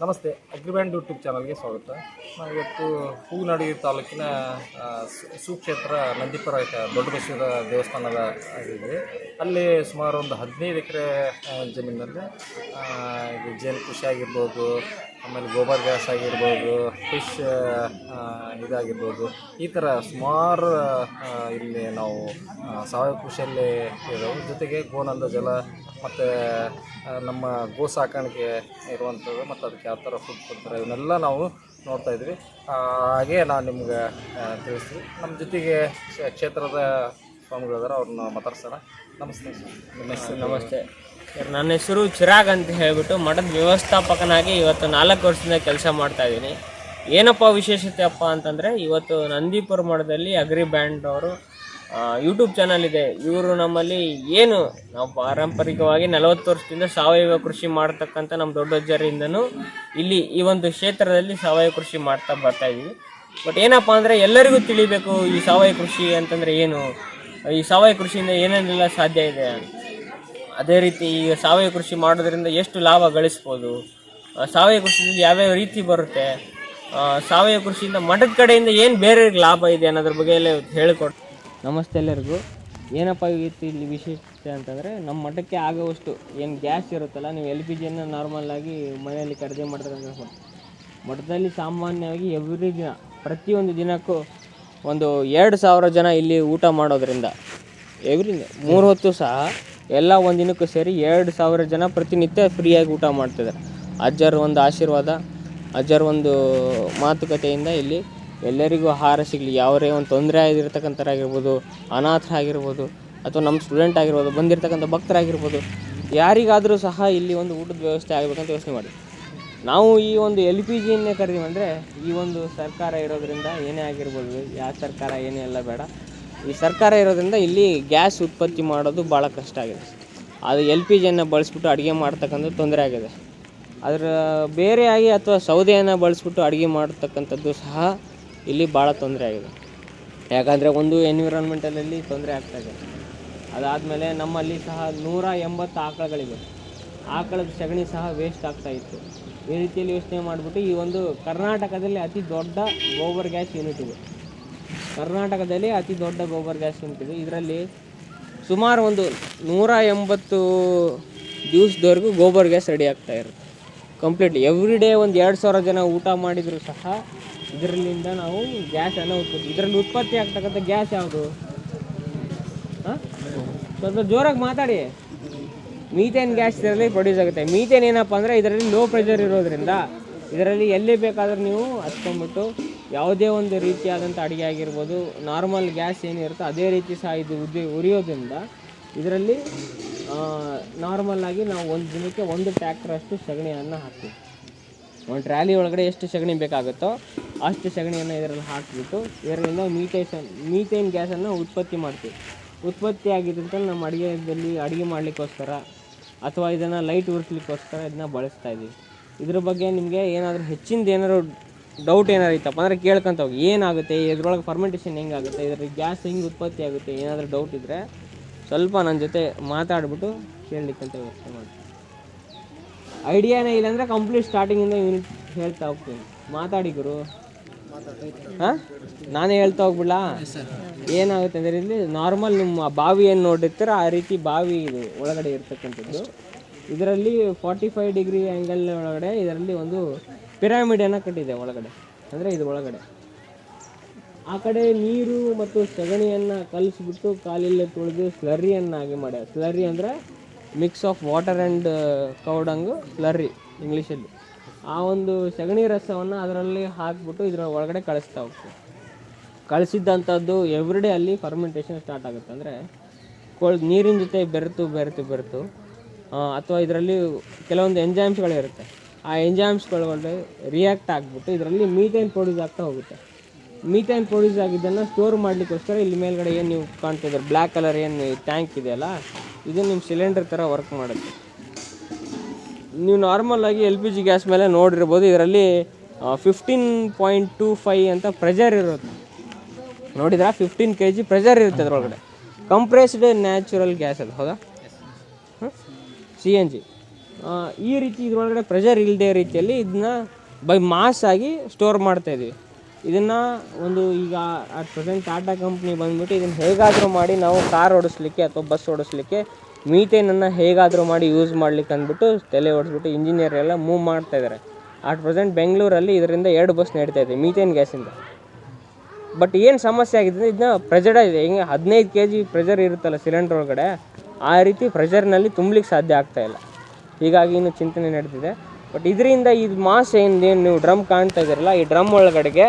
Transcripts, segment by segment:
ನಮಸ್ತೆ ಅಗ್ರಿಬ್ಯಾಂಡ್ ಯೂಟ್ಯೂಬ್ ಚಾನಲ್ಗೆ ಸ್ವಾಗತ. ನಾವು ಇವತ್ತು ಹೂವಿನಡಿ ತಾಲೂಕಿನ ಸುಕ್ಷೇತ್ರ ನಂದಿಪುರ ದೊಡ್ಡ ದೇವಸ್ಥಾನದ ಆಗಿದೆ ಅಲ್ಲಿ ಸುಮಾರು ಒಂದು ಹದಿನೈದು ಎಕರೆ ಜಮೀನಲ್ಲಿ ಜೇನು ಕೃಷಿ ಆಗಿರ್ಬೋದು ಆಮೇಲೆ ಗೋಬರ್ ಗ್ಯಾಸ್ ಆಗಿರ್ಬೋದು, ಫಿಶ್ ಇದಾಗಿರ್ಬೋದು, ಈ ಥರ ಸುಮಾರು ಇಲ್ಲಿ ನಾವು ಸಾವಯವ ಕೃಷಿಯಲ್ಲಿ ಇರೋದು ಜೊತೆಗೆ ಗೋನಂದ ಜಲ ಮತ್ತು ನಮ್ಮ ಗೋ ಸಾಕಾಣಿಕೆ ಇರುವಂಥದ್ದು ಮತ್ತು ಅದಕ್ಕೆ ಯಾವ ಥರ ಫುಡ್ ಕೊಡ್ತಾರೆ, ಇವನ್ನೆಲ್ಲ ನಾವು ನೋಡ್ತಾ ಇದ್ವಿ. ಹಾಗೆ ನಾನು ನಿಮ್ಗೆ ತಿಳಿಸ್ತೀವಿ ನಮ್ಮ ಜೊತೆಗೆ ಕ್ಷೇತ್ರದ ಸ್ವಾಮಿಗಳಿದಾರೆ, ಅವ್ರನ್ನ ಮಾತಾಡ್ಸೋಣ. ನಮಸ್ತೆ ನಮಸ್ತೆ ನಮಸ್ತೆ. ನನ್ನ ಹೆಸರು ಚಿರಾಗ್ ಅಂತ ಹೇಳಿಬಿಟ್ಟು ಮಠದ ವ್ಯವಸ್ಥಾಪಕನಾಗಿ ಇವತ್ತು ನಾಲ್ಕು ವರ್ಷದಿಂದ ಕೆಲಸ ಮಾಡ್ತಾ ಇದ್ದೀನಿ. ಏನಪ್ಪ ವಿಶೇಷತೆ ಅಪ್ಪ ಅಂತಂದರೆ, ಇವತ್ತು ನಂದೀಪುರ ಮಠದಲ್ಲಿ ಅಗ್ರಿ ಬ್ಯಾಂಡ್ ಅವರು ಯೂಟ್ಯೂಬ್ ಚಾನಲ್ ಇದೆ. ಇವರು ನಮ್ಮಲ್ಲಿ ಏನು, ನಾವು ಪಾರಂಪರಿಕವಾಗಿ ನಲವತ್ತು ವರ್ಷದಿಂದ ಸಾವಯವ ಕೃಷಿ ಮಾಡ್ತಕ್ಕಂಥ ನಮ್ಮ ದೊಡ್ಡಜ್ಜರಿಂದನೂ ಇಲ್ಲಿ ಈ ಒಂದು ಕ್ಷೇತ್ರದಲ್ಲಿ ಸಾವಯವ ಕೃಷಿ ಮಾಡ್ತಾ ಬರ್ತಾ ಇದ್ದೀವಿ ಬಟ್ ಏನಪ್ಪ ಅಂದರೆ, ಎಲ್ಲರಿಗೂ ತಿಳಿಬೇಕು ಈ ಸಾವಯವ ಕೃಷಿ ಅಂತಂದರೆ ಏನು, ಈ ಸಾವಯವ ಕೃಷಿಯಿಂದ ಏನೇನೆಲ್ಲ ಸಾಧ್ಯ ಇದೆ ಅದೇ ರೀತಿ ಈಗ ಸಾವಯವ ಕೃಷಿ ಮಾಡೋದ್ರಿಂದ ಎಷ್ಟು ಲಾಭ ಗಳಿಸ್ಬೋದು? ಸಾವಯವ ಕೃಷಿಯಿಂದ ಯಾವ್ಯಾವ ರೀತಿ ಬರುತ್ತೆ? ಸಾವಯವ ಕೃಷಿಯಿಂದ ಮಠದ ಕಡೆಯಿಂದ ಏನು ಬೇರೆ ಲಾಭ ಇದೆ ಅನ್ನೋದ್ರ ಬಗ್ಗೆ ಎಲ್ಲ ಹೇಳಿಕೊಡ್ ನಮಸ್ತೆ ಎಲ್ಲರಿಗೂ. ಏನಪ್ಪ ಇವತ್ತು ಇಲ್ಲಿ ವಿಶೇಷತೆ ಅಂತಂದರೆ ನಮ್ಮ ಮಠಕ್ಕೆ ಆಗುವಷ್ಟು ಏನು ಗ್ಯಾಸ್ ಇರುತ್ತಲ್ಲ, ನೀವು ಎಲ್ ಪಿ ಜಿಯನ್ನು ನಾರ್ಮಲ್ ಆಗಿ ಮನೆಯಲ್ಲಿ ಖರೀದಿ ಮಾಡ್ತಕ್ಕಂಥ ಮಠದಲ್ಲಿ ಸಾಮಾನ್ಯವಾಗಿ ಎವ್ರಿ ದಿನ, ಪ್ರತಿಯೊಂದು ದಿನಕ್ಕೂ ಒಂದು ಎರಡು ಸಾವಿರ ಜನ ಇಲ್ಲಿ ಊಟ ಮಾಡೋದ್ರಿಂದ ಎವ್ರಿ ಮೂರು ಹೊತ್ತು ಸಹ ಎಲ್ಲ ಒಂದಿನಕ್ಕೂ ದಿನಕ್ಕೂ ಸೇರಿ ಎರಡು ಸಾವಿರ ಜನ ಪ್ರತಿನಿತ್ಯ ಫ್ರೀಯಾಗಿ ಊಟ ಮಾಡ್ತಿದ್ದಾರೆ. ಅಜ್ಜರ ಒಂದು ಆಶೀರ್ವಾದ, ಅಜ್ಜರ ಒಂದು ಮಾತುಕತೆಯಿಂದ ಇಲ್ಲಿ ಎಲ್ಲರಿಗೂ ಆಹಾರ ಸಿಗಲಿ. ಯಾವರೇ ಒಂದು ತೊಂದರೆ ಆಗಿರ್ತಕ್ಕಂಥರಾಗಿರ್ಬೋದು ಅನಾಥರಾಗಿರ್ಬೋದು, ಅಥವಾ ನಮ್ಮ ಸ್ಟೂಡೆಂಟ್ ಆಗಿರ್ಬೋದು, ಬಂದಿರತಕ್ಕಂಥ ಭಕ್ತರಾಗಿರ್ಬೋದು, ಯಾರಿಗಾದರೂ ಸಹ ಇಲ್ಲಿ ಒಂದು ಊಟದ ವ್ಯವಸ್ಥೆ ಆಗಬೇಕಂತ ಯೋಚನೆ ಮಾಡಿ. ನಾವು ಈ ಒಂದು ಎಲ್ ಪಿ ಜಿಯನ್ನೇ ಕರೆದಿವಂದರೆ ಅಂದರೆ ಈ ಒಂದು ಸರ್ಕಾರ ಇರೋದರಿಂದ ಏನೇ ಆಗಿರ್ಬೋದು, ಯಾವ ಸರ್ಕಾರ ಏನೇ ಎಲ್ಲ ಬೇಡ. ಈ ಸರ್ಕಾರ ಇರೋದ್ರಿಂದ ಇಲ್ಲಿ ಗ್ಯಾಸ್ ಉತ್ಪತ್ತಿ ಮಾಡೋದು ಭಾಳ ಕಷ್ಟ ಆಗಿದೆ. ಅದು ಎಲ್ ಪಿ ಜಿಯನ್ನು ಬಳಸ್ಬಿಟ್ಟು ಅಡುಗೆ ಮಾಡ್ತಕ್ಕಂಥ ತೊಂದರೆ ಆಗಿದೆ. ಅದರ ಬೇರೆಯಾಗಿ ಅಥವಾ ಸೌದೆಯನ್ನು ಬಳಸ್ಬಿಟ್ಟು ಅಡುಗೆ ಮಾಡ್ತಕ್ಕಂಥದ್ದು ಸಹ ಇಲ್ಲಿ ಭಾಳ ತೊಂದರೆ ಆಗಿದೆ. ಯಾಕಂದರೆ ಒಂದು ಎನ್ವಿರಾನ್ಮೆಂಟಲಲ್ಲಿ ತೊಂದರೆ ಆಗ್ತಾಯಿದೆ ಅದಾದಮೇಲೆ ನಮ್ಮಲ್ಲಿ ಸಹ ನೂರ ಎಂಬತ್ತು ಆಕಳಗಳಿವೆ. ಆಕಳದ ಸಗಣಿ ಸಹ ವೇಸ್ಟ್ ಆಗ್ತಾ ಇತ್ತು. ಈ ರೀತಿಯಲ್ಲಿ ಯೋಚನೆ ಮಾಡಿಬಿಟ್ಟು ಈ ಒಂದು ಕರ್ನಾಟಕದಲ್ಲಿ ಅತಿ ದೊಡ್ಡ ಗೋಬರ್ ಗ್ಯಾಸ್ ಯೂನಿಟ್ ಇದೆ. ಕರ್ನಾಟಕದಲ್ಲಿ ಅತಿ ದೊಡ್ಡ ಗೋಬರ್ ಗ್ಯಾಸ್ ಉಂಟಿದೆ ಇದೆ ಇದರಲ್ಲಿ ಸುಮಾರು ಒಂದು ನೂರ ಎಂಬತ್ತು ದಿವಸದವರೆಗೂ ಗೋಬರ್ ಗ್ಯಾಸ್ ರೆಡಿ ಆಗ್ತಾ ಇರುತ್ತೆ. ಕಂಪ್ಲೀಟ್ಲಿ ಎವ್ರಿ ಡೇ ಒಂದು ಎರಡು ಸಾವಿರ ಜನ ಊಟ ಮಾಡಿದರೂ ಸಹ ಇದರಲ್ಲಿಂದ ನಾವು ಗ್ಯಾಸನ್ನು ಉತ್ಪತ್ತಿ ಇದರಲ್ಲಿ ಉತ್ಪತ್ತಿ ಆಗ್ತಕ್ಕಂಥ ಗ್ಯಾಸ್ ಯಾವುದು? ಹಾಂ? ಸ್ವಲ್ಪ ಜೋರಾಗಿ ಮಾತಾಡಿ. ಮೀಥೇನ್ ಗ್ಯಾಸ್ ಇದರಲ್ಲಿ ಪ್ರೊಡ್ಯೂಸ್ ಆಗುತ್ತೆ. ಮೀಥೇನ್ ಏನಪ್ಪ ಅಂದರೆ ಇದರಲ್ಲಿ ಲೋ ಪ್ರೆಷರ್ ಇರೋದ್ರಿಂದ ಇದರಲ್ಲಿ ಎಲ್ಲಿ ಬೇಕಾದರೂ ನೀವು ಹಚ್ಕೊಂಡ್ಬಿಟ್ಟು ಯಾವುದೇ ಒಂದು ರೀತಿಯಾದಂಥ ಅಡುಗೆ ಆಗಿರ್ಬೋದು ನಾರ್ಮಲ್ ಗ್ಯಾಸ್ ಏನಿರುತ್ತೋ ಅದೇ ರೀತಿ ಸಹ ಇದು ಉದ್ದಿ ಉರಿಯೋದ್ರಿಂದ ಇದರಲ್ಲಿ ನಾರ್ಮಲ್ಲಾಗಿ ನಾವು ಒಂದು ದಿನಕ್ಕೆ ಒಂದು ಟ್ಯಾಕ್ಟ್ರಷ್ಟು ಸಗಣಿಯನ್ನು ಹಾಕ್ತೀವಿ. ಒಂದು ಟ್ರಾಲಿ ಒಳಗಡೆ ಎಷ್ಟು ಸಗಣಿ ಬೇಕಾಗುತ್ತೋ ಅಷ್ಟು ಸಗಣಿಯನ್ನು ಇದರಲ್ಲಿ ಹಾಕಿಬಿಟ್ಟು ಇದರಿಂದ ಮೀಟೇಷನ್ ಮೀಥೇನ್ ಗ್ಯಾಸನ್ನು ಉತ್ಪತ್ತಿ ಮಾಡ್ತೀವಿ. ಉತ್ಪತ್ತಿ ಆಗಿದ್ದಂತ ನಮ್ಮ ಅಡುಗೆದಲ್ಲಿ ಅಡುಗೆ ಮಾಡಲಿಕ್ಕೋಸ್ಕರ ಅಥವಾ ಇದನ್ನು ಲೈಟ್ ಉರಿಸ್ಲಿಕ್ಕೋಸ್ಕರ ಇದನ್ನ ಬಳಸ್ತಾ ಇದ್ದೀವಿ ಇದ್ರ ಬಗ್ಗೆ ನಿಮಗೆ ಏನಾದರೂ ಹೆಚ್ಚಿಂದ ಏನಾದ್ರು ಡೌಟ್ ಏನಾರು ಇತ್ತಪ್ಪ? ಅಂದರೆ ಕೇಳ್ಕೊಂತ ಹೋಗಿ. ಏನಾಗುತ್ತೆ? ಇದ್ರೊಳಗೆ ಫರ್ಮೆಂಟೇಷನ್ ಹೆಂಗಾಗುತ್ತೆ? ಇದ್ರ ಗ್ಯಾಸ್ ಹೆಂಗೆ ಉತ್ಪತ್ತಿ ಆಗುತ್ತೆ? ಏನಾದರೂ ಡೌಟ್ ಇದ್ದರೆ ಸ್ವಲ್ಪ ನನ್ನ ಜೊತೆ ಮಾತಾಡ್ಬಿಟ್ಟು ಕೇಳಲಿಕ್ಕಂತ ವ್ಯವಸ್ಥೆ ಮಾಡಿ ಐಡಿಯಾನೇ ಇಲ್ಲಾಂದ್ರೆ ಕಂಪ್ಲೀಟ್ ಸ್ಟಾರ್ಟಿಂಗಿಂದ ಯೂನಿಟ್ ಹೇಳ್ತಾ ಹೋಗ್ತೀನಿ. ಮಾತಾಡಿ ಗುರು. ಹಾಂ? ನಾನೇ ಹೇಳ್ತಾ ಹೋಗ್ಬಿಡ್ಲಾ? ಏನಾಗುತ್ತೆ ಅಂದರೆ ಇಲ್ಲಿ ನಾರ್ಮಲ್ ನಿಮ್ಮ ಬಾವಿ ಏನು ನೋಡಿರ್ತೀರ, ಆ ರೀತಿ ಬಾವಿ ಇದು, ಒಳಗಡೆ ಇರ್ತಕ್ಕಂಥದ್ದು. ಇದರಲ್ಲಿ ಫಾರ್ಟಿ ಫೈವ್ ಡಿಗ್ರಿ ಆ್ಯಂಗಲ್ ಒಳಗಡೆ ಇದರಲ್ಲಿ ಒಂದು ಪಿರಾಮಿಡನ್ನು ಕಟ್ಟಿದೆ ಒಳಗಡೆ. ಅಂದರೆ ಇದು ಒಳಗಡೆ. ಆ ಕಡೆ ನೀರು ಮತ್ತು ಸಗಣಿಯನ್ನು ಕಲಿಸ್ಬಿಟ್ಟು ಕಾಲಿಲ್ಲೇ ತೊಳೆದು ಸ್ಲರಿಯನ್ನಾಗಿ ಮಾಡ್ಯಾರ ಸ್ಲರಿ ಅಂದರೆ mix of water and ಕೌಡಂಗು slurry ಇಂಗ್ಲೀಷಲ್ಲಿ ಆ ಒಂದು ಸಗಣಿ ರಸವನ್ನು ಅದರಲ್ಲಿ ಹಾಕಿಬಿಟ್ಟು ಇದರ ಒಳಗಡೆ ಕಳಿಸ್ತಾ ಹೋಗ್ತೀವಿ. ಕಳಿಸಿದ್ದಂಥದ್ದು ಎವ್ರಿಡೇ ಅಲ್ಲಿ ಫರ್ಮೆಂಟೇಷನ್ ಸ್ಟಾರ್ಟ್ ಆಗುತ್ತೆ. ಅಂದರೆ ಕೊಳ್ ನೀರಿನ ಜೊತೆ ಬೆರೆತು ಬೆರೆತು ಬೆರೆತು ಅಥವಾ ಇದರಲ್ಲಿ ಕೆಲವೊಂದು ಎಂಜಾಮ್ಸ್ಗಳಿರುತ್ತೆ ಆ ಎಂಜಾಮ್ಸ್ಗಳೊಳಗೆ ರಿಯಾಕ್ಟ್ ಆಗಿಬಿಟ್ಟು ಇದರಲ್ಲಿ ಮೀಥೇನ್ ಪ್ರೊಡ್ಯೂಸ್ ಆಗ್ತಾ ಹೋಗುತ್ತೆ. ಮೀಥೇನ್ ಪ್ರೊಡ್ಯೂಸ್ ಆಗಿದ್ದನ್ನು ಸ್ಟೋರ್ ಮಾಡಲಿಕ್ಕೋಸ್ಕರ ಇಲ್ಲಿ ಮೇಲ್ಗಡೆ ಏನು ನೀವು ಕಾಣ್ತಿದ್ರೆ ಬ್ಲ್ಯಾಕ್ ಕಲರ್ ಏನು ಟ್ಯಾಂಕ್ ಇದೆಯಲ್ಲ ಇದು ನಿಮ್ಮ ಸಿಲಿಂಡರ್ ಥರ ವರ್ಕ್ ಮಾಡುತ್ತೆ. ನೀವು ನಾರ್ಮಲ್ ಆಗಿ ಎಲ್ ಪಿ ಜಿ ಗ್ಯಾಸ್ ಮೇಲೆ ನೋಡಿರ್ಬೋದು ಇದರಲ್ಲಿ ಫಿಫ್ಟೀನ್ ಪಾಯಿಂಟ್ ಟೂ ಫೈ ಅಂತ ಪ್ರೆಷರ್ ಇರುತ್ತೆ. ನೋಡಿದ್ರೆ? ಫಿಫ್ಟೀನ್ ಕೆ ಜಿ ಪ್ರೆಷರ್ ಇರುತ್ತೆ ಅದರೊಳಗಡೆ. ಕಂಪ್ರೆಸ್ಡ್ ನ್ಯಾಚುರಲ್ ಗ್ಯಾಸ್ ಅದು ಹೌದಾ? C N G. ಈ ರೀತಿ ಇದರೊಳಗಡೆ ಪ್ರೆಷರ್ ಇಲ್ಲದೆ ರೀತಿಯಲ್ಲಿ ಇದನ್ನ ಬೈ ಮಾಸ್ ಆಗಿ ಸ್ಟೋರ್ ಮಾಡ್ತಾ ಇದೀವಿ. ಇದನ್ನು ಒಂದು ಈಗ ಅಟ್ ಪ್ರೆಸೆಂಟ್ ಟಾಟಾ ಕಂಪ್ನಿ ಬಂದ್ಬಿಟ್ಟು ಇದನ್ನು ಹೇಗಾದರೂ ಮಾಡಿ ನಾವು ಕಾರ್ ಓಡಿಸ್ಲಿಕ್ಕೆ ಅಥವಾ ಬಸ್ ಓಡಿಸ್ಲಿಕ್ಕೆ ಮೀಥೇನನ್ನು ಹೇಗಾದರೂ ಮಾಡಿ ಯೂಸ್ ಮಾಡ್ಲಿಕ್ಕೆ ಅಂದ್ಬಿಟ್ಟು ತಲೆ ಓಡಿಸ್ಬಿಟ್ಟು ಇಂಜಿನಿಯರ್ ಎಲ್ಲ ಮೂವ್ ಮಾಡ್ತಾ ಇದ್ದಾರೆ ಅಟ್ ಪ್ರೆಸೆಂಟ್ ಬೆಂಗಳೂರಲ್ಲಿ ಇದರಿಂದ ಎರಡು ಬಸ್ ನಡೀತಾ ಇದೆ ಮೀಥೇನ್ ಗ್ಯಾಸಿಂದ ಬಟ್ ಏನು ಸಮಸ್ಯೆ ಆಗಿದೆ ಇದನ್ನ ಪ್ರೆಜರ್ ಇದೆ ಹಿಂಗೆ ಹದಿನೈದು ಕೆ ಜಿ ಪ್ರೆಷರ್ ಇರುತ್ತಲ್ಲ ಸಿಲಿಂಡರ್ ಒಳಗಡೆ. ಆ ರೀತಿ ಪ್ರೆಷರ್ನಲ್ಲಿ ತುಂಬಲಿಕ್ಕೆ ಸಾಧ್ಯ ಆಗ್ತಾ ಇಲ್ಲ. ಹೀಗಾಗಿ ಇನ್ನು ಚಿಂತನೆ ನಡೆದಿದೆ. ಬಟ್ ಇದರಿಂದ ಇದು ಮಾಸ್ ಏನು ನೀವು ಡ್ರಮ್ ಕಾಣ್ತಾ ಇದ್ದೀರಲ್ಲ, ಈ ಡ್ರಮ್ ಒಳಗಡೆಗೆ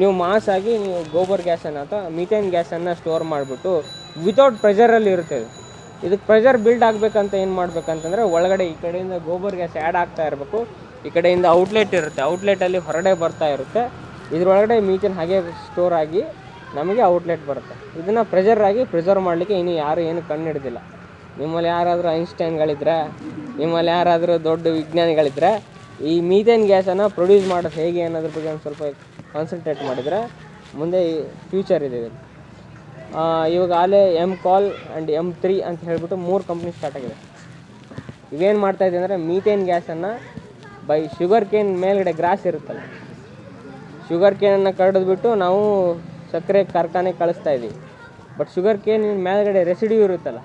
ನೀವು ಮಾಸ್ ಆಗಿ ನೀವು ಗೋಬರ್ ಗ್ಯಾಸನ್ನು ಅಥವಾ ಮೀಥೇನ್ ಗ್ಯಾಸನ್ನು ಸ್ಟೋರ್ ಮಾಡಿಬಿಟ್ಟು ವಿತೌಟ್ ಪ್ರೆಷರಲ್ಲಿ ಇರುತ್ತೆ ಇದು. ಇದಕ್ಕೆ ಪ್ರೆಷರ್ ಬಿಲ್ಡ್ ಆಗಬೇಕಂತ ಏನು ಮಾಡಬೇಕಂತಂದರೆ ಒಳಗಡೆ ಈ ಕಡೆಯಿಂದ ಗೋಬರ್ ಗ್ಯಾಸ್ ಆ್ಯಡ್ ಆಗ್ತಾ ಇರಬೇಕು. ಈ ಕಡೆಯಿಂದ ಔಟ್ಲೆಟ್ ಇರುತ್ತೆ. ಔಟ್ಲೆಟಲ್ಲಿ ಹೊರಡೆ ಬರ್ತಾ ಇರುತ್ತೆ. ಇದರೊಳಗಡೆ ಮೀಥೇನ್ ಹಾಗೆ ಸ್ಟೋರ್ ಆಗಿ ನಮಗೆ ಔಟ್ಲೆಟ್ ಬರುತ್ತೆ. ಇದನ್ನು ಪ್ರೆಷರ್ ಆಗಿ ಪ್ರಿಸರ್ವ್ ಮಾಡಲಿಕ್ಕೆ ಇನ್ನು ಯಾರು ಏನು ಕಣ್ಣು ನಿಮ್ಮಲ್ಲಿ ಯಾರಾದರೂ ಐನ್ಸ್ಟೈನ್ಗಳಿದ್ರೆ, ನಿಮ್ಮಲ್ಲಿ ಯಾರಾದರೂ ದೊಡ್ಡ ವಿಜ್ಞಾನಿಗಳಿದ್ರೆ, ಈ ಮೀಥೇನ್ ಗ್ಯಾಸನ್ನು ಪ್ರೊಡ್ಯೂಸ್ ಮಾಡೋದು ಹೇಗೆ ಅನ್ನೋದ್ರ ಬಗ್ಗೆ ಒಂದು ಸ್ವಲ್ಪ ಕಾನ್ಸಂಟ್ರೇಟ್ ಮಾಡಿದರೆ ಮುಂದೆ ಫ್ಯೂಚರ್ ಇದೆ ಇದು ಇವಾಗ ಆಲೇ M call and M three ಅಂತ ಹೇಳಿಬಿಟ್ಟು ಮೂರು ಕಂಪ್ನಿ ಸ್ಟಾರ್ಟ್ ಆಗಿದೆ. ಇವೇನು ಮಾಡ್ತಾ ಇದೆ ಅಂದರೆ ಮೀಥೇನ್ ಗ್ಯಾಸನ್ನು ಬೈ ಶುಗರ್ ಕೇನ್ ಮೇಲ್ಗಡೆ ಗ್ರಾಸ್ ಇರುತ್ತಲ್ಲ ಶುಗರ್ ಕೇನನ್ನು ಕಡಿದ್ಬಿಟ್ಟು ನಾವು ಸಕ್ಕರೆ ಕಾರ್ಖಾನೆ ಕಳಿಸ್ತಾ ಇದ್ದೀವಿ ಬಟ್ ಶುಗರ್ ಕೇನ್ ಮೇಲ್ಗಡೆ ರೆಸಿಡ್ಯೂ ಇರುತ್ತಲ್ಲ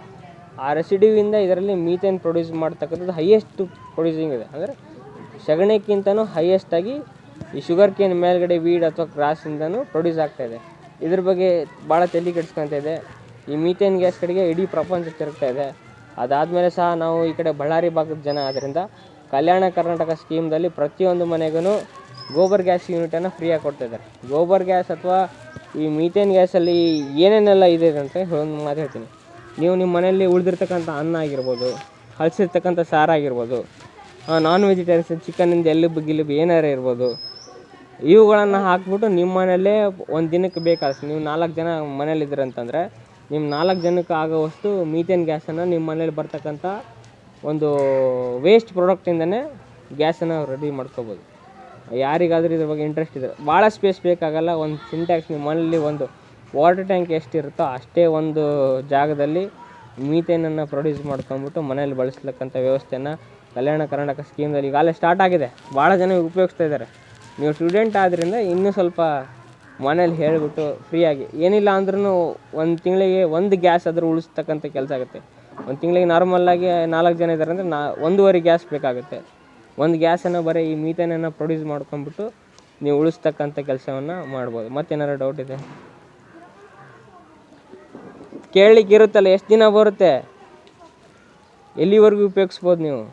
ಆ ರೆಸಿಡ್ಯೂವಿಂದ ಇದರಲ್ಲಿ ಮೀಥೇನ್ ಪ್ರೊಡ್ಯೂಸ್ ಮಾಡ್ತಕ್ಕಂಥದ್ದು ಹೈಯೆಸ್ಟ್ ಪ್ರೊಡ್ಯೂಸಿಂಗ್ ಇದೆ. ಅಂದರೆ ಸಗಣಿಕ್ಕಿಂತನೂ ಹೈಯೆಸ್ಟಾಗಿ ಈ ಶುಗರ್ ಕೇನ್ ಮೇಲ್ಗಡೆ ವೀಡ್ ಅಥವಾ ಕ್ರಾಸಿಂದನೂ ಪ್ರೊಡ್ಯೂಸ್ ಆಗ್ತಾ ಇದೆ. ಇದ್ರ ಬಗ್ಗೆ ಭಾಳ ತಲೆ ಕೆಡಿಸ್ಕೊತ ಇದೆ. ಈ ಮೀಥೇನ್ ಗ್ಯಾಸ್ ಕಡೆಗೆ ಇಡೀ ಪ್ರಪಂಚ ತಿರುಗ್ತಾ ಇದೆ. ಅದಾದಮೇಲೆ ಸಹ ನಾವು ಈ ಕಡೆ ಬಳ್ಳಾರಿ ಭಾಗದ ಜನ ಆದ್ದರಿಂದ ಕಲ್ಯಾಣ ಕರ್ನಾಟಕ ಸ್ಕೀಮ್ದಲ್ಲಿ ಪ್ರತಿಯೊಂದು ಮನೆಗೂ ಗೋಬರ್ ಗ್ಯಾಸ್ ಯೂನಿಟನ್ನು ಫ್ರೀಯಾಗಿ ಕೊಡ್ತಾಯಿದ್ದಾರೆ ಗೋಬರ್ ಗ್ಯಾಸ್ ಅಥವಾ ಈ ಮೀಥೇನ್ ಗ್ಯಾಸಲ್ಲಿ ಏನೇನೆಲ್ಲ ಇದೆ ಅಂತ ಒಂದು ಮಾತು ಹೇಳ್ತೀನಿ. ನೀವು ನಿಮ್ಮ ಮನೆಯಲ್ಲಿ ಉಳಿದಿರ್ತಕ್ಕಂಥ ಅನ್ನ ಆಗಿರ್ಬೋದು ಸಾರ ಸಾರಾಗಿರ್ಬೋದು ನಾನ್ ವೆಜಿಟೇರಿಯನ್ಸ್ ಚಿಕನಿಂದ ಎಲ್ಲಿಬ್ಬು ಗಿಲ್ಲಿಬು ಏನಾರು ಇರ್ಬೋದು, ಇವುಗಳನ್ನು ಹಾಕ್ಬಿಟ್ಟು ನಿಮ್ಮ ಮನೆಯಲ್ಲೇ ಒಂದು ದಿನಕ್ಕೆ ಬೇಕಾದಷ್ಟು ನೀವು ನಾಲ್ಕು ಜನ ಮನೇಲಿ ಅಂತಂದರೆ ನಿಮ್ಮ ನಾಲ್ಕು ಜನಕ್ಕೆ ಆಗೋವಷ್ಟು ಮೀಥೇನ್ ಗ್ಯಾಸನ್ನು ನಿಮ್ಮ ಮನೇಲಿ ಬರ್ತಕ್ಕಂಥ ಒಂದು ವೇಸ್ಟ್ ಪ್ರಾಡಕ್ಟಿಂದನೇ ಗ್ಯಾಸನ್ನು ರೆಡಿ ಮಾಡ್ಕೋಬೋದು. ಯಾರಿಗಾದರೂ ಇದ್ರ ಬಗ್ಗೆ ಇಂಟ್ರೆಸ್ಟ್ ಇದೆ ಭಾಳ ಸ್ಪೇಸ್ ಬೇಕಾಗಲ್ಲ, ಒಂದು ಸಿಂಟ್ಯಾಕ್ಸ್ ನಿಮ್ಮ ಮನೇಲಿ ಒಂದು ವಾಟರ್ ಟ್ಯಾಂಕ್ ಎಷ್ಟಿರುತ್ತೋ ಅಷ್ಟೇ ಒಂದು ಜಾಗದಲ್ಲಿ ಮೀಥೇನನ್ನು ಪ್ರೊಡ್ಯೂಸ್ ಮಾಡ್ಕೊಂಬಿಟ್ಟು ಮನೇಲಿ ಬಳಸ್ತಕ್ಕಂಥ ವ್ಯವಸ್ಥೆನ ಕಲ್ಯಾಣ ಕರ್ನಾಟಕ ಸ್ಕೀಮ್ದಲ್ಲಿ ಈಗಾಗಲೇ ಸ್ಟಾರ್ಟ್ ಆಗಿದೆ. ಭಾಳ ಜನ ಉಪಯೋಗಿಸ್ತಾ ಇದ್ದಾರೆ. ನೀವು ಸ್ಟೂಡೆಂಟ್ ಆದ್ದರಿಂದ ಇನ್ನೂ ಸ್ವಲ್ಪ ಮನೇಲಿ ಹೇಳಿಬಿಟ್ಟು ಫ್ರೀಯಾಗಿ. ಏನಿಲ್ಲ ಅಂದ್ರೂ ಒಂದು ತಿಂಗಳಿಗೆ ಒಂದು ಗ್ಯಾಸ್ ಆದರೂ ಉಳಿಸ್ತಕ್ಕಂಥ ಕೆಲಸ ಆಗುತ್ತೆ. ಒಂದು ತಿಂಗಳಿಗೆ ನಾರ್ಮಲ್ಲಾಗಿ ನಾಲ್ಕು ಜನ ಇದ್ದಾರೆ ಅಂದರೆ ನಾ ಒಂದೂವರೆ ಗ್ಯಾಸ್ ಬೇಕಾಗುತ್ತೆ. ಒಂದು ಗ್ಯಾಸನ್ನು ಬರೀ ಈ ಮೀಥೇನನ್ನು ಪ್ರೊಡ್ಯೂಸ್ ಮಾಡ್ಕೊಂಬಿಟ್ಟು ನೀವು ಉಳಿಸ್ತಕ್ಕಂಥ ಕೆಲಸವನ್ನು ಮಾಡ್ಬೋದು. ಮತ್ತೇನಾರು ಡೌಟ್ ಇದೆ? ಕೇಳಲಿಕ್ಕೆ ಇರುತ್ತಲ್ಲ ಎಷ್ಟು ದಿನ ಬರುತ್ತೆ? ಎಲ್ಲಿವರೆಗೂ ಉಪಯೋಗಿಸ್ಬೋದು ನೀವು?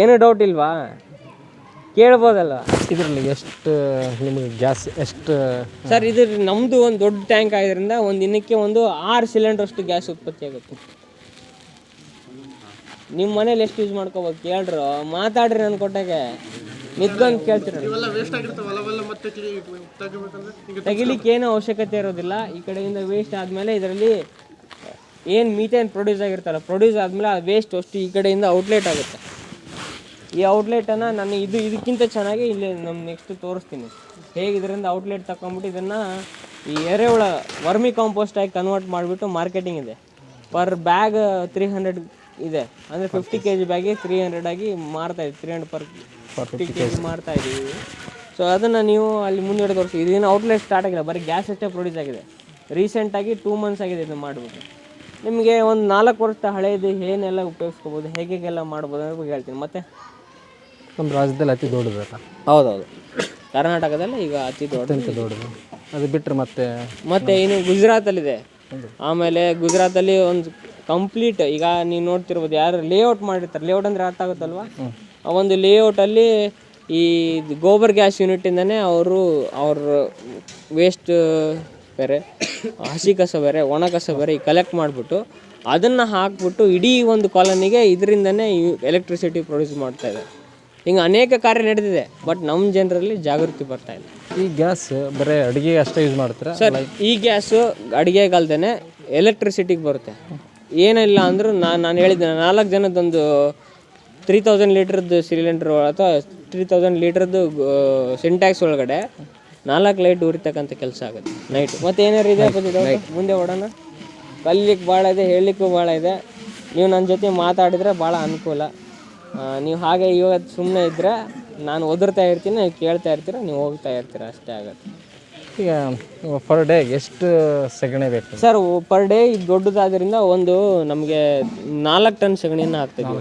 ಏನು ಡೌಟ್ ಇಲ್ವಾ? ಕೇಳ್ಬೋದಲ್ಲ ಇದರಲ್ಲಿ ಎಷ್ಟು ನಿಮಗೆ ಗ್ಯಾಸ್ ಎಷ್ಟು ಸರ್ ಇದು ನಮ್ಮದು ಒಂದು ದೊಡ್ಡ ಟ್ಯಾಂಕ್ ಆಗಿದ್ರಿಂದ ಒಂದು ದಿನಕ್ಕೆ ಒಂದು ಆರು ಸಿಲಿಂಡರ್ ಅಷ್ಟು ಗ್ಯಾಸ್ ಉತ್ಪತ್ತಿ ಆಗುತ್ತೆ. ನಿಮ್ಮ ಮನೇಲಿ ಎಷ್ಟು ಯೂಸ್ ಮಾಡ್ಕೋಬೇಕು ಕೇಳ್ರು? ಮಾತಾಡ್ರಿ ನನ್ನ ಕೊಟ್ಟಾಗೆ. ನಿಂತ್ಕೊಂಡು ಕೇಳ್ತೀರ ತೆಗಿಲಿಕ್ಕೆ ಏನೂ ಅವಶ್ಯಕತೆ ಇರೋದಿಲ್ಲ. ಈ ಕಡೆಯಿಂದ ವೇಸ್ಟ್ ಆದಮೇಲೆ ಇದರಲ್ಲಿ ಏನು ಮೀಥೇನ್ ಪ್ರೊಡ್ಯೂಸ್ ಆಗಿರ್ತಲ್ಲ ಪ್ರೊಡ್ಯೂಸ್ ಆದಮೇಲೆ ಆ ವೇಸ್ಟ್ ಅಷ್ಟು ಈ ಕಡೆಯಿಂದ ಔಟ್ಲೆಟ್ ಆಗುತ್ತೆ. ಈ ಔಟ್ಲೆಟನ್ನು ನಾನು ಇದು ಇದಕ್ಕಿಂತ ಚೆನ್ನಾಗಿ ಇಲ್ಲಿ ನಮ್ಮ ನೆಕ್ಸ್ಟ್ ತೋರಿಸ್ತೀನಿ. ಹೇಗೆ ಇದರಿಂದ ಔಟ್ಲೆಟ್ ತಗೊಂಬಿಟ್ಟು ಇದನ್ನು ಈ ಎರೆಹುಳ ವರ್ಮಿ ಕಾಂಪೋಸ್ಟ್ ಆಗಿ ಕನ್ವರ್ಟ್ ಮಾಡಿಬಿಟ್ಟು ಮಾರ್ಕೆಟಿಂಗ್ ಇದೆ. ಪರ್ ಬ್ಯಾಗ್ ತ್ರೀ ಹಂಡ್ರೆಡ್ ಇದೆ. ಅಂದರೆ ಫಿಫ್ಟಿ ಕೆ ಜಿ ಬ್ಯಾಗಿಗೆ ತ್ರೀ ಹಂಡ್ರೆಡ್ ಆಗಿ ಮಾರ್ತಾ ಇದ್ದೀವಿ three hundred per fifty K G ಮಾರ್ತಾ ಇದ್ದೀವಿ ಸೊ ಅದನ್ನು ನೀವು ಅಲ್ಲಿ ಮುಂದೆ ತೋರಿಸಿ. ಇದೇನು ಔಟ್ಲೆಟ್ ಸ್ಟಾರ್ಟ್ ಆಗಿಲ್ಲ ಬರೀ ಗ್ಯಾಸ್ ಅಷ್ಟೇ ಪ್ರೊಡ್ಯೂಸ್ ಆಗಿದೆ. ರೀಸೆಂಟಾಗಿ ಟೂ ಮಂತ್ಸ್ ಆಗಿದೆ ಇದನ್ನು ಮಾಡಿಬಿಟ್ಟು. ನಿಮಗೆ ಒಂದು ನಾಲ್ಕು ವರ್ಷ ಹಳೆಯದು ಏನೆಲ್ಲ ಉಪಯೋಗಿಸ್ಕೋಬೋದು ಹೇಗೆ ಹೇಗೆಲ್ಲ ಮಾಡ್ಬೋದು ಅನ್ನೋದ್ರ ಬಗ್ಗೆ ಹೇಳ್ತೀನಿ. ಮತ್ತೆ? ನಮ್ಮ ರಾಜ್ಯದಲ್ಲಿ ಅತಿ ದೊಡ್ಡದಲ್ಲ ಹೌದೌದು. ಕರ್ನಾಟಕದಲ್ಲಿ ಈಗ ಅತಿ ದೊಡ್ಡ ಅತ್ಯಂತ ದೊಡ್ಡದು. ಅದು ಬಿಟ್ಟರೆ ಮತ್ತೆ ಮತ್ತೆ ಇನ್ನು ಗುಜರಾತಲ್ಲಿದೆ. ಆಮೇಲೆ ಗುಜರಾತಲ್ಲಿ ಒಂದು ಕಂಪ್ಲೀಟ್ ಈಗ ನೀವು ನೋಡ್ತಿರ್ಬೋದು ಯಾರು ಲೇಔಟ್ ಮಾಡಿರ್ತಾರೆ. ಲೇಔಟ್ ಅಂದರೆ ಅರ್ಥ ಆಗುತ್ತಲ್ವಾ? ಆ ಒಂದು ಲೇಔಟಲ್ಲಿ ಈ ಗೋಬರ್ ಗ್ಯಾಸ್ ಯೂನಿಟಿಂದನೇ ಅವರು ಅವ್ರ ವೇಸ್ಟ್ ಬೇರೆ ಹಸಿ ಕಸ ಬೇರೆ ಒಣ ಕಸ ಬೇರೆ ಈ ಕಲೆಕ್ಟ್ ಮಾಡಿಬಿಟ್ಟು ಅದನ್ನು ಹಾಕ್ಬಿಟ್ಟು ಇಡೀ ಒಂದು ಕಾಲೋನಿಗೆ ಇದರಿಂದನೇ ಎಲೆಕ್ಟ್ರಿಸಿಟಿ ಪ್ರೊಡ್ಯೂಸ್ ಮಾಡ್ತಾ ಇದೆ. ಹಿಂಗೆ ಅನೇಕ ಕಾರ್ಯ ನಡೆದಿದೆ ಬಟ್ ನಮ್ಮ ಜನರಲ್ಲಿ ಜಾಗೃತಿ ಬರ್ತಾ ಇಲ್ಲ. ಈ ಗ್ಯಾಸ್ ಬರೀ ಅಡುಗೆ ಅಷ್ಟೇ ಯೂಸ್ ಮಾಡ್ತಾರೆ? ಸರ್ ಈ ಗ್ಯಾಸು ಅಡುಗೆಗಲ್ದೇ ಎಲೆಕ್ಟ್ರಿಸಿಟಿಗೆ ಬರುತ್ತೆ. ಏನಿಲ್ಲ ಅಂದರೂ ನಾನು ನಾನು ಹೇಳಿದ್ದೆ ನಾಲ್ಕು ಜನದೊಂದು ತ್ರೀ ತೌಸಂಡ್ ಲೀಟ್ರದ್ದು ಸಿಲಿಂಡ್ರ್ ಅಥವಾ ತ್ರೀ ತೌಸಂಡ್ ಲೀಟ್ರದ್ದು ಸಿಂಟ್ಯಾಕ್ಸ್ ಒಳಗಡೆ ನಾಲ್ಕು ಲೈಟ್ ಉರಿತಕ್ಕಂಥ ಕೆಲಸ ಆಗುತ್ತೆ. ನೈಟ್ ಮತ್ತೆ ಏನಾರು ಇದೆ ಅಪ್ಪಾಜಿ doubt? ಮುಂದೆ ಓಡೋಣ. ಕಲಿಲಿಕ್ಕೆ ಭಾಳ ಇದೆ ಹೇಳಲಿಕ್ಕೂ ಭಾಳ ಇದೆ. ನೀವು ನನ್ನ ಜೊತೆ ಮಾತಾಡಿದರೆ ಭಾಳ ಅನುಕೂಲ. ನೀವು ಹಾಗೆ ಇವಾಗ ಸುಮ್ಮನೆ ಇದ್ದರೆ ನಾನು ಒದರ್ತಾ ಇರ್ತೀನಿ ನೀವು ಕೇಳ್ತಾ ಇರ್ತೀರ ನೀವು ಹೋಗ್ತಾ ಇರ್ತೀರ ಅಷ್ಟೇ ಆಗುತ್ತೆ. ಈಗ ಪರ್ ಡೇ ಎಷ್ಟು ಸೆಗಣಿ ಬೇಕು? ಸರ್ ಪರ್ ಡೇ ಇದು ದೊಡ್ಡದಾದ್ರಿಂದ ಒಂದು ನಮಗೆ ನಾಲ್ಕು ಟನ್ ಸಗಣಿಯನ್ನು ಹಾಕ್ತೀವಿ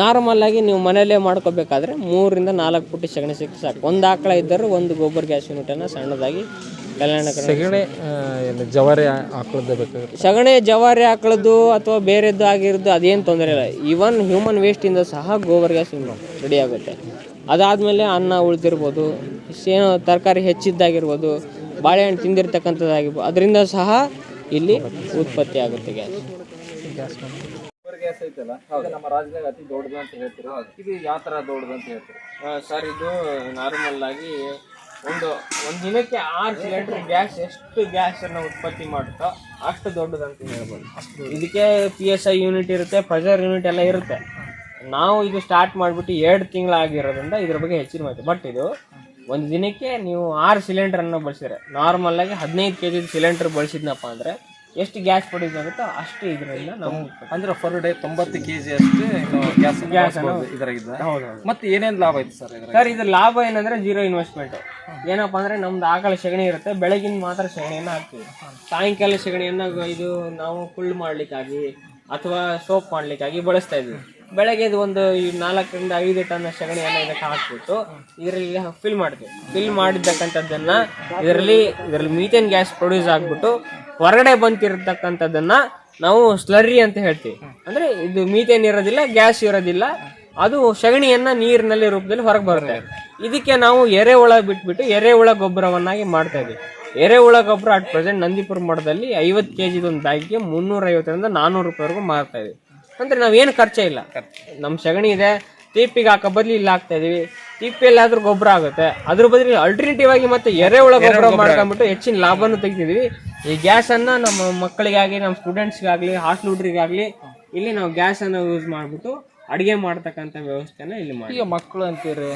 ನಾರ್ಮಲ್ ಆಗಿ ನೀವು ಮನೆಯಲ್ಲೇ ಮಾಡ್ಕೋಬೇಕಾದ್ರೆ ಮೂರರಿಂದ ನಾಲ್ಕು ಪುಟ್ಟಿ ಸಗಣಿ ಸಿಕ್ಕಿ ಸಾಕು. ಒಂದು ಆಕಳ ಇದ್ದರೂ ಒಂದು ಗೊಬ್ಬರ ಗ್ಯಾಸ್ ಯೂನಿಟನ್ನು ಸಣ್ಣದಾಗಿ ಕಲ್ಯಾಣ ಸಗಣಿ ಜವಾರಿ ಆಕಳದ್ದು ಬೇಕಾಗುತ್ತೆ? ಸಗಣಿ ಜವಾರಿ ಆಕಳದ್ದು ಅಥವಾ ಬೇರೆದ್ದು ಆಗಿರೋದು ಅದೇನು ತೊಂದರೆ ಇಲ್ಲ. ಈವನ್ ಹ್ಯೂಮನ್ ವೇಸ್ಟಿಂದ ಸಹ ಗೋಬರ್ ಗ್ಯಾಸ್ ರೆಡಿ ಆಗುತ್ತೆ. ಅದಾದಮೇಲೆ ಅನ್ನ ಉಳಿದಿರ್ಬೋದು ಏನೋ ತರಕಾರಿ ಹೆಚ್ಚಿದ್ದಾಗಿರ್ಬೋದು ಬಾಳೆಹಣ್ಣು ತಿಂದಿರ್ತಕ್ಕಂಥದ್ದಾಗಿರ್ಬೋದು ಅದರಿಂದ ಸಹ ಇಲ್ಲಿ ಉತ್ಪತ್ತಿ ಆಗುತ್ತೆ ಗ್ಯಾಸ್ ಗ್ಯಾಸ್ ಐತಲ್ಲ? ಇದು ನಮ್ಮ ರಾಜ್ಯದಾಗ ಅತಿ ದೊಡ್ಡದು ಅಂತ ಹೇಳ್ತೀರೋ? ಇದು ಯಾವ ತರ ದೊಡ್ಡದು ಅಂತ ಹೇಳ್ತೀರಿ? ಸರ್ ಇದು ನಾರ್ಮಲ್ ಆಗಿ ಒಂದು ಒಂದು ದಿನಕ್ಕೆ ಆರು ಸಿಲಿಂಡರ್ ಗ್ಯಾಸ್ ಎಷ್ಟು ಗ್ಯಾಸ್ ಅನ್ನು ಉತ್ಪತ್ತಿ ಮಾಡುತ್ತೋ ಅಷ್ಟು ದೊಡ್ಡದಂತ ಹೇಳ್ಬೋದು. ಇದಕ್ಕೆ ಪಿ ಎಸ್ ಐ ಯೂನಿಟ್ ಇರುತ್ತೆ ಪ್ರೆಷರ್ ಯೂನಿಟ್ ಎಲ್ಲ ಇರುತ್ತೆ. ನಾವು ಇದು ಸ್ಟಾರ್ಟ್ ಮಾಡಿಬಿಟ್ಟು ಎರಡು ತಿಂಗಳಾಗಿರೋದ್ರಿಂದ ಇದ್ರ ಬಗ್ಗೆ ಹೆಚ್ಚಿನ ಮಾಹಿತಿ. ಬಟ್ ಇದು ಒಂದು ದಿನಕ್ಕೆ ನೀವು ಆರು ಸಿಲಿಂಡರನ್ನು ಬಳಸಿದ್ರೆ ನಾರ್ಮಲ್ ಆಗಿ ಹದಿನೈದು ಕೆ ಜಿ ಸಿಲಿಂಡರ್ ಬಳಸಿದ್ನಪ್ಪ ಅಂದರೆ ಎಷ್ಟು ಗ್ಯಾಸ್ ಪ್ರೊಡ್ಯೂಸ್ ಆಗುತ್ತೋ ಅಷ್ಟು ಇದರಿಂದ ನಾವು ಅಂದ್ರೆ ಪರ್ ಡೇ ತೊಂಬತ್ತು ಕೆ ಜಿ ಅಷ್ಟು ಗ್ಯಾಸ್ ಗ್ಯಾಸ್ ಇದ್ರಾಗಿದ್ದ. ಹೌದೌದು ಮತ್ತೆ ಏನೇನು ಲಾಭ ಐತೆ ಸರ್ ಸರ್ ಇದು ಲಾಭ ಏನಂದ್ರೆ ಜೀರೋ ಇನ್ವೆಸ್ಟ್ಮೆಂಟ್ ಏನಪ್ಪ ಅಂದ್ರೆ ನಮ್ದು ಆಕಳ ಸೆಗಣಿ ಇರುತ್ತೆ ಬೆಳಗಿನ ಮಾತ್ರ ಸೆಗಣಿಯನ್ನು ಹಾಕ್ತೀವಿ. ಸಾಯಂಕಾಲ ಸೆಗಣಿಯನ್ನು ಇದು ನಾವು ಕುಳ್ಳು ಮಾಡ್ಲಿಕ್ಕಾಗಿ ಅಥವಾ ಸೋಪ್ ಮಾಡ್ಲಿಕ್ಕಾಗಿ ಬಳಸ್ತಾ ಇದ್ವಿ. ಬೆಳಗ್ಗೆ ಇದು ಒಂದು ಈ ನಾಲ್ಕರಿಂದ ಐದು ಟನ್ ಸಗಣಿಯನ್ನು ಇದಕ್ಕೆ ಹಾಕ್ಬಿಟ್ಟು ಇದರಲ್ಲಿ ಫಿಲ್ ಮಾಡ್ತೀವಿ. ಫಿಲ್ ಮಾಡಿದ್ದಕ್ಕಂಥದ್ದನ್ನು ಇದರಲ್ಲಿ ಇದರಲ್ಲಿ ಮೀಥೇನ್ ಗ್ಯಾಸ್ ಪ್ರೊಡ್ಯೂಸ್ ಆಗ್ಬಿಟ್ಟು ಹೊರಗಡೆ ಬಂತಿರತಕ್ಕಂಥದ್ದನ್ನ ನಾವು ಸ್ಲರ್ರಿ ಅಂತ ಹೇಳ್ತೀವಿ. ಅಂದ್ರೆ ಇದು ಮೀಥೇನ್ ಇರೋದಿಲ್ಲ ಗ್ಯಾಸ್ ಇರೋದಿಲ್ಲ. ಅದು ಸಗಣಿಯನ್ನ ನೀರಿನಲ್ಲಿ ರೂಪದಲ್ಲಿ ಹೊರಗೆ ಬರುತ್ತೆ. ಇದಕ್ಕೆ ನಾವು ಎರೆಹುಳ ಬಿಟ್ಬಿಟ್ಟು ಎರೆಹುಳ ಗೊಬ್ಬರವನ್ನಾಗಿ ಮಾಡ್ತಾ ಇದ್ದೀವಿ. ಎರೆಹುಳ ಗೊಬ್ಬರ ಅಟ್ ಪ್ರೆಸೆಂಟ್ ನಂದಿಪುರ ಮಠದಲ್ಲಿ ಐವತ್ತು ಕೆ ಜಿದು ಒಂದು ಬ್ಯಾಗಿಗೆ ಮುನ್ನೂರ ಐವತ್ತರಿಂದ ನಾನ್ನೂರು ರೂಪಾಯಿವರೆಗೂ ಮಾರ್ತಾ ಇದ್ವಿ ಅಂದ್ರೆ ನಾವೇನು ಖರ್ಚೇ ಇಲ್ಲ. ನಮ್ಮ ಸಗಣಿ ಇದೆ ತೀಪಿಗೆ ಹಾಕೋ ಬದಲು ಇಲ್ಲಿ ಹಾಕ್ತಾ ಇದೀವಿ ತೀಪಿಯಲ್ಲಾದ್ರೂ ಗೊಬ್ಬರ ಆಗುತ್ತೆ. ಅದ್ರ ಬದಲು ಅಲ್ಟರ್ನೇಟಿವ್ ಆಗಿ ಮತ್ತೆ ಎರೆಹುಳ ಗೊಬ್ಬರ ಮಾಡ್ಕೊಂಡ್ಬಿಟ್ಟು ಹೆಚ್ಚಿನ ಲಾಭನೂ ತೆಗಿತಿದೀವಿ ಈ ಗ್ಯಾಸ್ ಅನ್ನ ನಮ್ಮ ಮಕ್ಕಳಿಗಾಗಿ ನಮ್ಮ ಸ್ಟೂಡೆಂಟ್ಸ್ಗಾಗ್ಲಿ ಹಾಸ್ಟೆಲ್ ಹುಡುಗರಿಗಾಗ್ಲಿ ಇಲ್ಲಿ ನಾವು ಗ್ಯಾಸ್ ಅನ್ನ ಯೂಸ್ ಮಾಡ್ಬಿಟ್ಟು ಅಡಿಗೆ ಮಾಡ್ತಕ್ಕಂಥ ವ್ಯವಸ್ಥೆನ ಇಲ್ಲಿ ಮಾಡಿ. ಈಗ ಮಕ್ಕಳು ಅಂತೀರಿ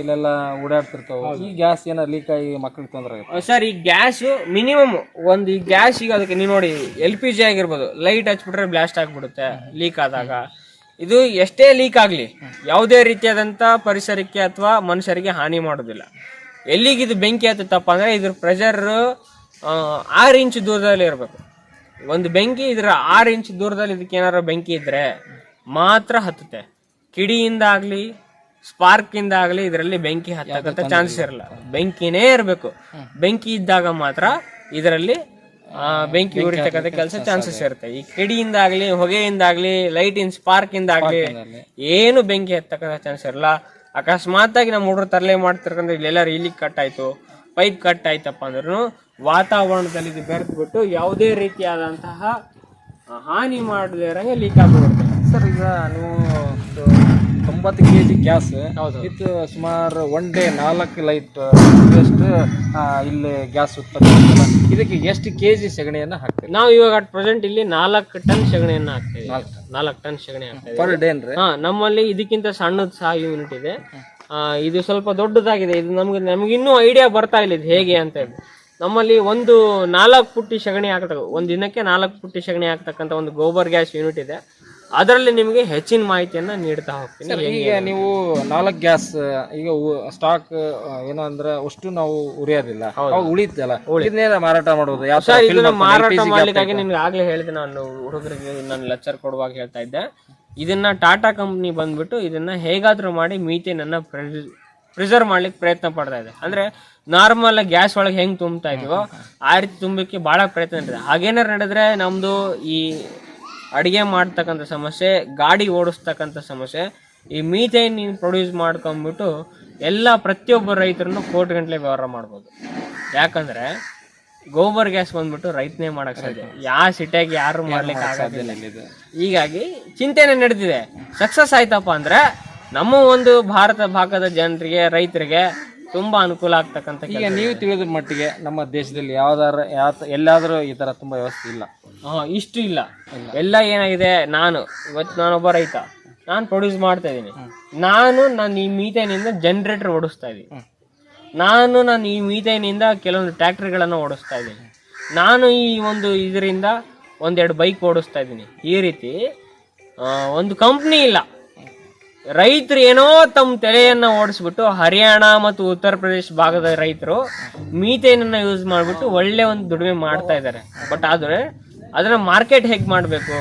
ಇಲ್ಲೆಲ್ಲ ಓಡಾಡ್ತಿರ್ತಾವ. ಈ ಗ್ಯಾಸ್ ಏನಾರ ಲೀಕ್ ಆಗಿ ಮಕ್ಕಳಿಗೆ ತೊಂದರೆ ಆಗುತ್ತೆ ಸರ್ ಈ ಗ್ಯಾಸ್ ಮಿನಿಮಮ್ ಒಂದು ಈ ಗ್ಯಾಸ್ ಈಗ ಅದಕ್ಕೆ ನೀವು ನೋಡಿ ಎಲ್ ಪಿ ಜಿ ಆಗಿರ್ಬೋದು ಲೈಟ್ ಹಚ್ಬಿಟ್ರೆ ಬ್ಲಾಸ್ಟ್ ಆಗಿಬಿಡುತ್ತೆ ಲೀಕ್ ಆದಾಗ. ಇದು ಎಷ್ಟೇ ಲೀಕ್ ಆಗಲಿ ಯಾವುದೇ ರೀತಿಯಾದಂಥ ಪರಿಸರಕ್ಕೆ ಅಥವಾ ಮನುಷ್ಯರಿಗೆ ಹಾನಿ ಮಾಡೋದಿಲ್ಲ. ಎಲ್ಲಿಗೆ ಇದು ಬೆಂಕಿ ಹತ್ತುತ್ತಪ್ಪ ಅಂದರೆ ಇದ್ರ ಪ್ರೆಷರ್ ಆರು ಇಂಚ್ ದೂರದಲ್ಲಿ ಇರಬೇಕು. ಒಂದು ಬೆಂಕಿ ಇದ್ರ ಆರು ಇಂಚ್ ದೂರದಲ್ಲಿ ಇದಕ್ಕೆ ಏನಾರ ಬೆಂಕಿ ಇದ್ರೆ ಮಾತ್ರ ಹತ್ತುತ್ತೆ. ಕಿಡಿಯಿಂದ ಆಗಲಿ ಸ್ಪಾರ್ಕಿಂದ ಆಗಲಿ ಇದರಲ್ಲಿ ಬೆಂಕಿ ಹತ್ತಕ್ಕಂಥ ಚಾನ್ಸಸ್ ಇರಲ್ಲ. ಬೆಂಕಿನೇ ಇರಬೇಕು. ಬೆಂಕಿ ಇದ್ದಾಗ ಮಾತ್ರ ಇದರಲ್ಲಿ ಬೆಂಕಿ ಉರಿತಕ್ಕಂಥ ಕೆಲಸ ಚಾನ್ಸಸ್ ಇರುತ್ತೆ. ಈ ಕಿಡಿಯಿಂದ ಆಗಲಿ ಹೊಗೆಯಿಂದ ಆಗಲಿ ಇನ್ ಸ್ಪಾರ್ಕ್ ಇಂದ ಆಗಲಿ ಏನು ಬೆಂಕಿ ಹತ್ತಕ್ಕಂಥ ಚಾನ್ಸ್ ಇರಲ್ಲ. ಅಕಸ್ಮಾತ್ ಆಗಿ ನಮ್ಮ ಹುಡುಗರು ತರಲೆ ಮಾಡ್ತಿರ್ಕಂದ್ರೆ ಇಲ್ಲೆಲ್ಲರೂ ಇಲ್ಲಿ ಕಟ್ ಆಯ್ತು ಪೈಪ್ ಕಟ್ ಆಯ್ತಪ್ಪ ಅಂದ್ರೂ ವಾತಾವರಣದಲ್ಲಿ ಇದು ಬೆರೆತ್ಬಿಟ್ಟು ಯಾವುದೇ ರೀತಿಯಾದಂತಹ ಹಾನಿ ಮಾಡದೇ ಇರಂಗೆ ಲೀಕ್ ಆಗಿಬಿಡುತ್ತೆ. ಸರ್ ಈಗ ನೀವು ತೊಂಬತ್ತು ಕೆ ಜಿ ಗ್ಯಾಸ್ ಇದು ಸುಮಾರು ಒನ್ ಡೇ ನಾಲ್ಕು ಲೈಟ್ ಎಷ್ಟು ಇಲ್ಲಿ ಗ್ಯಾಸ್ ಉತ್ಪತ್ತಿ ಇದಕ್ಕೆ ಎಷ್ಟು ಕೆ ಜಿ ಸೆಗಣಿಯನ್ನು ಹಾಕ್ತೀವಿ ನಾವು ಇವಾಗ ಅಟ್ ಪ್ರೆಸೆಂಟ್ ಇಲ್ಲಿ ನಾಲ್ಕು ಟನ್ ಸೆಗಣಿಯನ್ನು ಹಾಕ್ತೇವೆ. ನಾಲ್ಕು ಟನ್ ಸೆಗಣಿ ಹಾಕ್ತೇವೆ. ಪರ್ ಡೇ ಅಂದ್ರೆ? ಹಾ ನಮ್ಮಲ್ಲಿ ಇದಕ್ಕಿಂತ ಸಣ್ಣದು ಸಹ ಯೂನಿಟ್ ಇದೆ. ಇದು ಸ್ವಲ್ಪ ದೊಡ್ಡದಾಗಿದೆ. ಇದು ನಮ್ಗೆ ನಮ್ಗಿನ್ನೂ ಐಡಿಯಾ ಬರ್ತಾ ಇಲ್ಲ ಇದು ಹೇಗೆ ಅಂತ ಹೇಳಿ. ನಮ್ಮಲ್ಲಿ ಒಂದು ನಾಲ್ಕು ಪುಟ್ಟಿ ಸಗಣಿ ಹಾಕ್ತಕ್ಕ ಒಂದು ದಿನಕ್ಕೆ ನಾಲ್ಕು ಪುಟ್ಟಿ ಸಗಣಿ ಹಾಕ್ತಕ್ಕಂಥ ಒಂದು ಗೋಬರ್ ಗ್ಯಾಸ್ ಯೂನಿಟ್ ಇದೆ. ಅದರಲ್ಲಿ ನಿಮಗೆ ಹೆಚ್ಚಿನ ಮಾಹಿತಿಯನ್ನ ನೀಡ್ತಾ ಹೋಗ್ತೀನಿ. ಹೇಗೆ ಈಗ ನೀವು ನಾಲ್ಕು ಗ್ಯಾಸ್ ಈಗ ಸ್ಟಾಕ್ ಏನಂದ್ರೆ ಅಂದ್ರೆ ಅಷ್ಟು ನಾವು ಉರಿಯೋದಿಲ್ಲ. ಉಳಿತಲ್ಲ ಇದನ್ನೇನ ಮಾರಾಟ ಮಾಡೋದು? ಯಾವ ಸರ್ ಇದನ್ನ ಮಾರಾಟ ಮಾಡ್ಲಿಕ್ಕಾಗಿ ನಿನ್ಗೆ ಆಗ್ಲೇ ಹೇಳಿದೆ. ನಾನು ಹುಡುಗರಿಗೆ ನಾನು ಲೆಕ್ಚರ್ ಕೊಡುವಾಗ ಹೇಳ್ತಾ ಇದ್ದೆ. ಇದನ್ನ ಟಾಟಾ ಕಂಪ್ನಿ ಬಂದ್ಬಿಟ್ಟು ಇದನ್ನ ಹೇಗಾದ್ರೂ ಮಾಡಿ ಮೀಥೇನನ್ನ ಪ್ರಿಸರ್ವ್ ಮಾಡ್ಲಿಕ್ಕೆ ಪ್ರಯತ್ನ ಪಡ್ತಾ ಇದೆ. ಅಂದ್ರೆ ನಾರ್ಮಲ್ ಗ್ಯಾಸ್ ಒಳಗೆ ಹೆಂಗ್ ತುಂಬ್ತಾ ಇದೀವೋ ಆ ರೀತಿ ತುಂಬಕ್ಕೆ ಬಹಳ ಪ್ರಯತ್ನ ಇರ್ತದೆ ಹಾಗೇನಾರು ನಡೆದ್ರೆ ನಮ್ದು ಈ ಅಡಿಗೆ ಮಾಡ್ತಕ್ಕಂಥ ಸಮಸ್ಯೆ ಗಾಡಿ ಓಡಿಸ್ತಕ್ಕಂಥ ಸಮಸ್ಯೆ ಈ ಮೀಥೇನ್ ಪ್ರೊಡ್ಯೂಸ್ ಮಾಡ್ಕೊಂಡ್ಬಿಟ್ಟು ಎಲ್ಲ ಪ್ರತಿಯೊಬ್ಬ ರೈತರನ್ನು ಕೋಟಿ ಗಂಟಲೆ ವ್ಯವಹಾರ ಮಾಡ್ಬೋದು. ಯಾಕಂದ್ರೆ ಗೋಬರ್ ಗ್ಯಾಸ್ ಬಂದ್ಬಿಟ್ಟು ರೈತನೇ ಮಾಡಕ್ ಸಾಧ್ಯ. ಯಾವ ಸಿಟಿಯಾಗಿ ಯಾರು ಮಾಡ್ಲಿಕ್ಕೆ ಆಗೋದಿಲ್ಲ. ಹೀಗಾಗಿ ಚಿಂತೆನೆ ನಡೆದಿದೆ. ಸಕ್ಸಸ್ ಆಯ್ತಪ್ಪ ಅಂದ್ರೆ ನಮ್ಮ ಒಂದು ಭಾರತ ಭಾಗದ ಜನರಿಗೆ ರೈತರಿಗೆ ತುಂಬಾ ಅನುಕೂಲ ಆಗ್ತಕ್ಕಂಥ ಈಗ ನೀವು ತಿಳಿದ ಮಟ್ಟಿಗೆ ನಮ್ಮ ದೇಶದಲ್ಲಿ ಯಾವ್ದಾರ ಯಾವ ಎಲ್ಲಾದ್ರೂ ಈ ತರ ತುಂಬಾ ವ್ಯವಸ್ಥೆ ಇಲ್ಲ. ಹಾ ಇಷ್ಟು ಇಲ್ಲ. ಎಲ್ಲ ಏನಾಗಿದೆ ನಾನು ಇವತ್ತು ನಾನೊಬ್ಬ ರೈತ. ನಾನು ಪ್ರೊಡ್ಯೂಸ್ ಮಾಡ್ತಾ ಇದ್ದೀನಿ. ನಾನು ನಾನು ಈ ಮೀಥೇನಿಂದ ಜನರೇಟರ್ ಓಡಿಸ್ತಾ ಇದ್ದೀನಿ. ನಾನು ನಾನು ಈ ಮೀಥೇನಿಂದ ಕೆಲವೊಂದು ಟ್ರ್ಯಾಕ್ಟರ್ಗಳನ್ನು ಓಡಿಸ್ತಾ ಇದ್ದೀನಿ. ನಾನು ಈ ಒಂದು ಇದರಿಂದ ಒಂದೆರಡು ಬೈಕ್ ಓಡಿಸ್ತಾ ಇದ್ದೀನಿ. ಈ ರೀತಿ ಒಂದು ಕಂಪ್ನಿ ಇಲ್ಲ. ರೈತರು ಏನೋ ತಮ್ಮ ತಲೆಯನ್ನ ಓಡಿಸ್ಬಿಟ್ಟು ಹರಿಯಾಣ ಮತ್ತು ಉತ್ತರ ಪ್ರದೇಶ ಭಾಗದ ರೈತರು ಮೀಥೇನನ್ನ ಯೂಸ್ ಮಾಡ್ಬಿಟ್ಟು ಒಳ್ಳೆ ಒಂದು ದುಡಿಮೆ ಮಾಡ್ತಾ ಇದ್ದಾರೆ ಬಟ್ ಆದ್ರೆ ಅದನ್ನ ಮಾರ್ಕೆಟ್ ಹೇಗ್ ಮಾಡ್ಬೇಕು?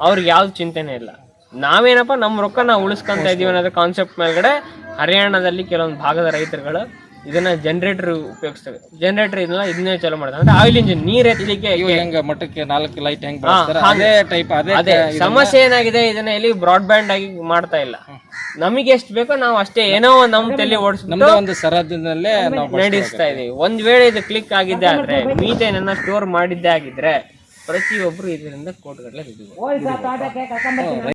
ಅವ್ರಿಗೆ ಯಾವ್ದು ಚಿಂತೆನೆ ಇಲ್ಲ. ನಾವೇನಪ್ಪ ನಮ್ಮ ರೊಕ್ಕ ನಾವು ಉಳಿಸ್ಕೊಂತ ಇದೀವಿ ಕಾನ್ಸೆಪ್ಟ್ ಮೇಲ್ಗಡೆ ಹರಿಯಾಣದಲ್ಲಿ ಕೆಲವೊಂದು ಭಾಗದ ರೈತರುಗಳು ಇದನ್ನ ಜನರೇಟರ್ ಉಪಯೋಗಿಸ್ತೇವೆ. ಜನರೇಟರ್ ಇದನ್ನ ಇದನ್ನೇ ಚಾಲೂ ಮಾಡ್ತಾರೆ ಅಂದ್ರೆ ಆಯಿಲ್ ಇಂಜಿನ್ ನೀರ್ ಎತ್ತಲಿಕ್ಕೆ ಇವು ಹೆಂಗ ಮಟ್ಟಕ್ಕೆ ನಾಲ್ಕು ಲೈಟ್ ಹೆಂಗ್ ಬಳಸ್ತಾರೆ? ಅದೇ ಟೈಪ್ ಅದೇ ಅದೇ. ಸಮಸ್ಯೆ ಏನಾಗಿದೆ? ಇದನ್ನ ಎಲ್ಲಿ ಬ್ರಾಡ್ ಬ್ಯಾಂಡ್ ಆಗಿ ಮಾಡ್ತಾ ಇಲ್ಲ. ನಮಗೆ ಎಷ್ಟು ಬೇಕೋ ನಾವು ಅಷ್ಟೇ ಏನೋ ಒಂದು ನಮ್ ತಲೆ ಓಡಿಸ್ಬಿಟ್ಟು ಒಂದು ಸರಹದ್ದಿನಲ್ಲೇ ನಾವು ನಡೆಸ್ತಾ ಇದೀವಿ. ಒಂದ್ ವೇಳೆ ಇದು ಕ್ಲಿಕ್ ಆಗಿದ್ದೆ ಆದ್ರೆ ಮೀಥೇನನ್ನ ಸ್ಟೋರ್ ಮಾಡಿದ್ದೇ ಆಗಿದ್ರೆ ಪ್ರತಿಯೊಬ್ರು ಇದರಿಂದ ಕೋಟ್ಗಟ್ಟಲೆ